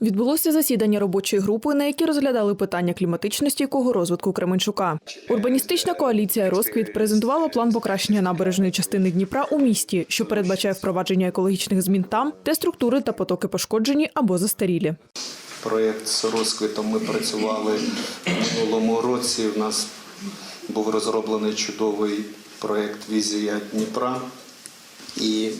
Відбулося засідання робочої групи, на якій розглядали питання кліматично стійкого розвитку Кременчука. Урбаністична коаліція Розквіт презентувала план покращення набережної частини Дніпра у місті, що передбачає впровадження екологічних змін там, де структури та потоки пошкоджені або застарілі. Проєкт з розквітом ми працювали минулому році. У нас був розроблений чудовий проєкт Візія Дніпра. І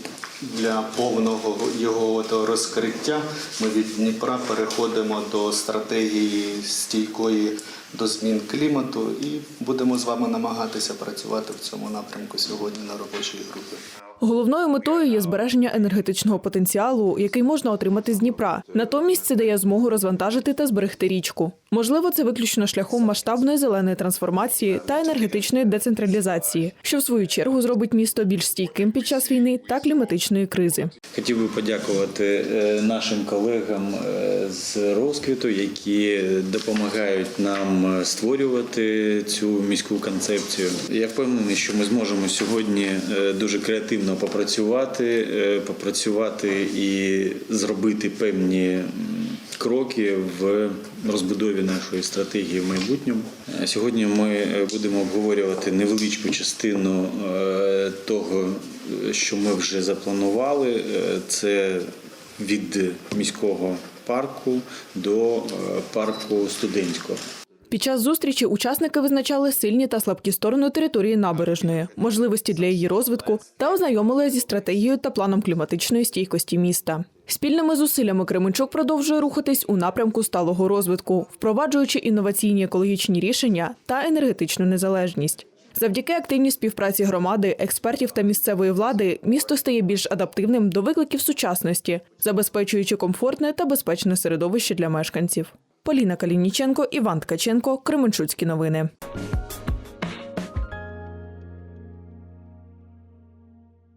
для повного його розкриття ми від Дніпра переходимо до стратегії стійкої до змін клімату і будемо з вами намагатися працювати в цьому напрямку сьогодні на робочій групі. Головною метою є збереження енергетичного потенціалу, який можна отримати з Дніпра. Натомість це дає змогу розвантажити та зберегти річку. Можливо, це виключно шляхом масштабної зеленої трансформації та енергетичної децентралізації, що в свою чергу зробить місто більш стійким під час війни та кліматичної кризи. Хотів би подякувати е, нашим колегам е, з розквіту, які допомагають нам е, створювати цю міську концепцію. Я впевнений, що ми зможемо сьогодні дуже креативно попрацювати, попрацювати і зробити певні кроки в розбудові нашої стратегії в майбутньому. Е, Сьогодні ми е, будемо обговорювати невеличку частину е, того, що ми вже запланували. Це від міського парку до парку студентського. Під час зустрічі учасники визначали сильні та слабкі сторони території набережної, можливості для її розвитку та ознайомили зі стратегією та планом кліматичної стійкості міста. Спільними зусиллями Кременчук продовжує рухатись у напрямку сталого розвитку, впроваджуючи інноваційні екологічні рішення та енергетичну незалежність. Завдяки активній співпраці громади, експертів та місцевої влади місто стає більш адаптивним до викликів сучасності, забезпечуючи комфортне та безпечне середовище для мешканців. Поліна Калініченко, Іван Ткаченко, Кременчуцькі новини.